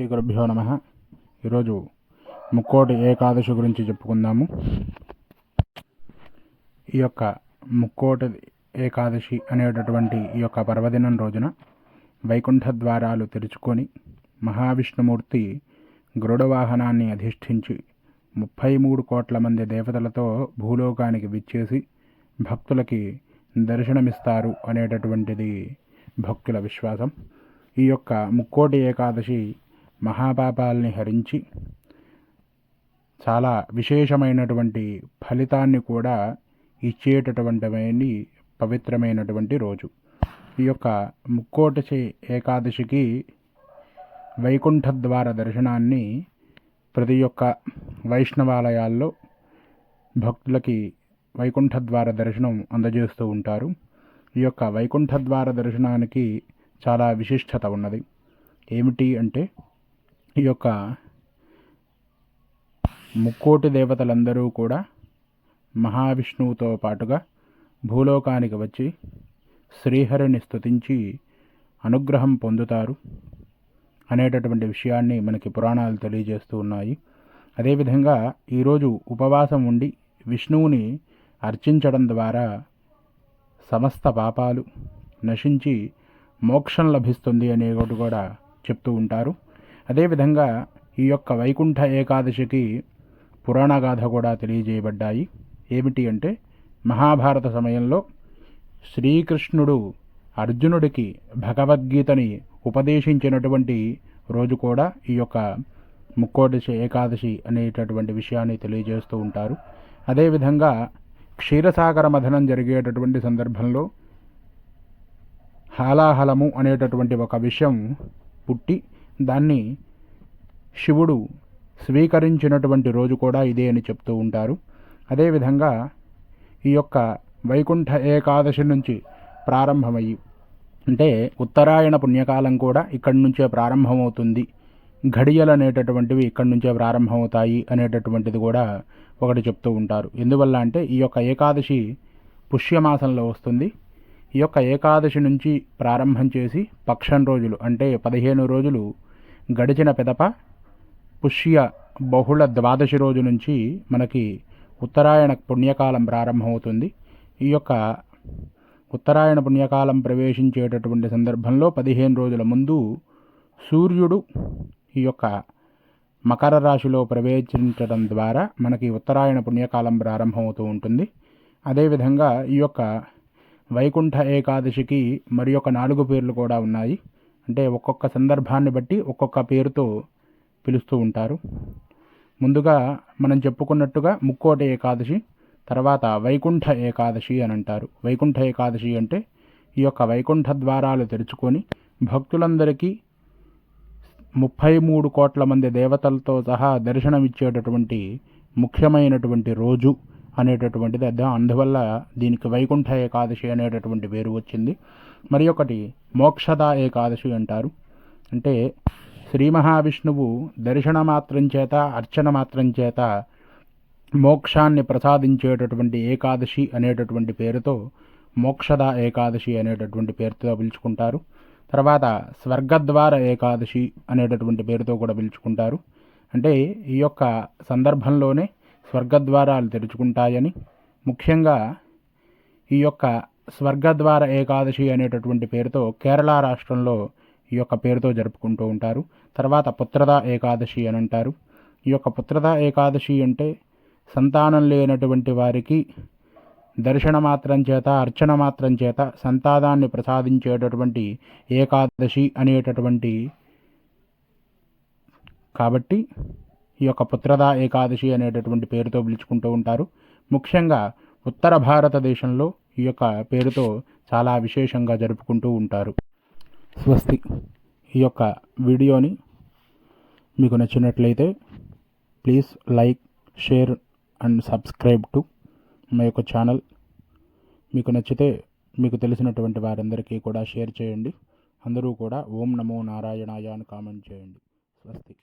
శ్రీ గురుభ్యో నమ. ఈరోజు ముక్కోటి ఏకాదశి గురించి చెప్పుకుందాము. ఈ యొక్క ముక్కోటి ఏకాదశి అనేటటువంటి ఈ యొక్క పర్వదినం రోజున వైకుంఠ ద్వారాలు తెరుచుకొని మహావిష్ణుమూర్తి గరుడ వాహనాన్ని అధిష్ఠించి ముప్పై మూడు కోట్ల మంది దేవతలతో భూలోకానికి విచ్చేసి భక్తులకి దర్శనమిస్తారు అనేటటువంటిది భక్తుల విశ్వాసం. ఈ యొక్క ముక్కోటి ఏకాదశి మహాపాపాల్ని హరించి చాలా విశేషమైనటువంటి ఫలితాన్ని కూడా ఇచ్చేటటువంటి పవిత్రమైనటువంటి రోజు. ఈ యొక్క ముక్కోటచి ఏకాదశికి వైకుంఠ ద్వార దర్శనాన్ని ప్రతి ఒక్క వైష్ణవాలయాల్లో భక్తులకి వైకుంఠ ద్వార దర్శనం అందజేస్తూ ఉంటారు. ఈ యొక్క వైకుంఠ ద్వార దర్శనానికి చాలా విశిష్టత ఉన్నది. ఏమిటి అంటే ఈ యొక్క ముక్కోటి దేవతలందరూ కూడా మహావిష్ణువుతో పాటుగా భూలోకానికి వచ్చి శ్రీహరిని స్తుతించి అనుగ్రహం పొందుతారు అనేటటువంటి విషయాన్ని మనకి పురాణాలు తెలియజేస్తూ ఉన్నాయి. అదేవిధంగా ఈరోజు ఉపవాసం ఉండి విష్ణువుని అర్చించడం ద్వారా సమస్త పాపాలు నశించి మోక్షం లభిస్తుంది అనేటి కూడా చెప్తూ ఉంటారు. అదేవిధంగా ఈ యొక్క వైకుంఠ ఏకాదశికి పురాణగాథ కూడా తెలియజేయబడ్డాయి. ఏమిటి అంటే మహాభారత సమయంలో శ్రీకృష్ణుడు అర్జునుడికి భగవద్గీతని ఉపదేశించినటువంటి రోజు కూడా ఈ యొక్క ముక్కోదశి ఏకాదశి అనేటటువంటి విషయాన్ని తెలియజేస్తూ ఉంటారు. అదేవిధంగా క్షీరసాగర మథనం జరిగేటటువంటి సందర్భంలో హాలాహలము అనేటటువంటి ఒక విషయం పుట్టి దాన్ని శివుడు స్వీకరించినటువంటి రోజు కూడా ఇదే అని చెప్తూ ఉంటారు. అదేవిధంగా ఈ యొక్క వైకుంఠ ఏకాదశి నుంచి ప్రారంభమయ్యి అంటే ఉత్తరాయణ పుణ్యకాలం కూడా ఇక్కడి నుంచే ప్రారంభమవుతుంది. ఘడియలు అనేటటువంటివి ఇక్కడి నుంచే ప్రారంభమవుతాయి అనేటటువంటిది కూడా ఒకటి చెప్తూ ఉంటారు. ఎందువల్ల అంటే ఈ యొక్క ఏకాదశి పుష్యమాసంలో వస్తుంది. ఈ యొక్క ఏకాదశి నుంచి ప్రారంభం చేసి పక్షం రోజులు అంటే పదిహేను రోజులు గడిచిన పెదప పుష్య బహుళ ద్వాదశి రోజు నుంచి మనకి ఉత్తరాయణ పుణ్యకాలం ప్రారంభమవుతుంది. ఈ యొక్క ఉత్తరాయణ పుణ్యకాలం ప్రవేశించేటటువంటి సందర్భంలో పదిహేను రోజుల ముందు సూర్యుడు ఈ యొక్క మకర రాశిలో ప్రవేశించడం ద్వారా మనకి ఉత్తరాయణ పుణ్యకాలం ప్రారంభమవుతూ ఉంటుంది. అదేవిధంగా ఈ యొక్క వైకుంఠ ఏకాదశికి మరి యొక్క నాలుగు పేర్లు కూడా ఉన్నాయి. అంటే ఒక్కొక్క సందర్భాన్ని బట్టి ఒక్కొక్క పేరుతో పిలుస్తూ ఉంటారు. ముందుగా మనం చెప్పుకున్నట్టుగా ముక్కోటి ఏకాదశి తర్వాత వైకుంఠ ఏకాదశి అని అంటారు. వైకుంఠ ఏకాదశి అంటే ఈ యొక్క వైకుంఠ ద్వారాలు తెరుచుకొని భక్తులందరికీ ముప్పై మూడు కోట్ల మంది దేవతలతో సహా దర్శనమిచ్చేటటువంటి ముఖ్యమైనటువంటి రోజు అనేటటువంటిది అర్థం. అందువల్ల దీనికి వైకుంఠ ఏకాదశి అనేటటువంటి పేరు వచ్చింది. మరి ఒకటి మోక్షద ఏకాదశి అంటారు. అంటే శ్రీ మహావిష్ణువు దర్శన మాత్రం చేత అర్చన మాత్రం చేత మోక్షాన్ని ప్రసాదించేటటువంటి ఏకాదశి అనేటటువంటి పేరుతో మోక్షద ఏకాదశి అనేటటువంటి పేరుతో పిలుచుకుంటారు. తర్వాత స్వర్గద్వార ఏకాదశి అనేటటువంటి పేరుతో కూడా పిలుచుకుంటారు. అంటే ఈ యొక్క సందర్భంలోనే స్వర్గద్వారాలు తెరుచుకుంటాయని. ముఖ్యంగా ఈ యొక్క స్వర్గద్వార ఏకాదశి అనేటటువంటి పేరుతో కేరళ రాష్ట్రంలో ఈ యొక్క పేరుతో జరుపుకుంటూ ఉంటారు. తర్వాత పుత్రదా ఏకాదశి అని అంటారు. ఈ యొక్క పుత్రదా ఏకాదశి అంటే సంతానం లేనటువంటి వారికి దర్శన మాత్రం చేత అర్చన మాత్రం చేత సంతానాన్ని ప్రసాదించేటటువంటి ఏకాదశి అనేటటువంటి కాబట్టి ఈ యొక్క పుత్రదా ఏకాదశి అనేటటువంటి పేరుతో పిలుచుకుంటూ ఉంటారు. ముఖ్యంగా ఉత్తర భారతదేశంలో ఈ యొక్క పేరుతో చాలా విశేషంగా జరుపుకుంటూ ఉంటారు. స్వస్తి. ఈ యొక్క వీడియోని మీకు నచ్చినట్లయితే please like share and subscribe to మా యొక్క ఛానల్. మీకు నచ్చితే మీకు తెలిసినటువంటి వారందరికీ కూడా షేర్ చేయండి. అందరూ కూడా ఓం నమో నారాయణాయ అని కామెంట్ చేయండి. స్వస్తి.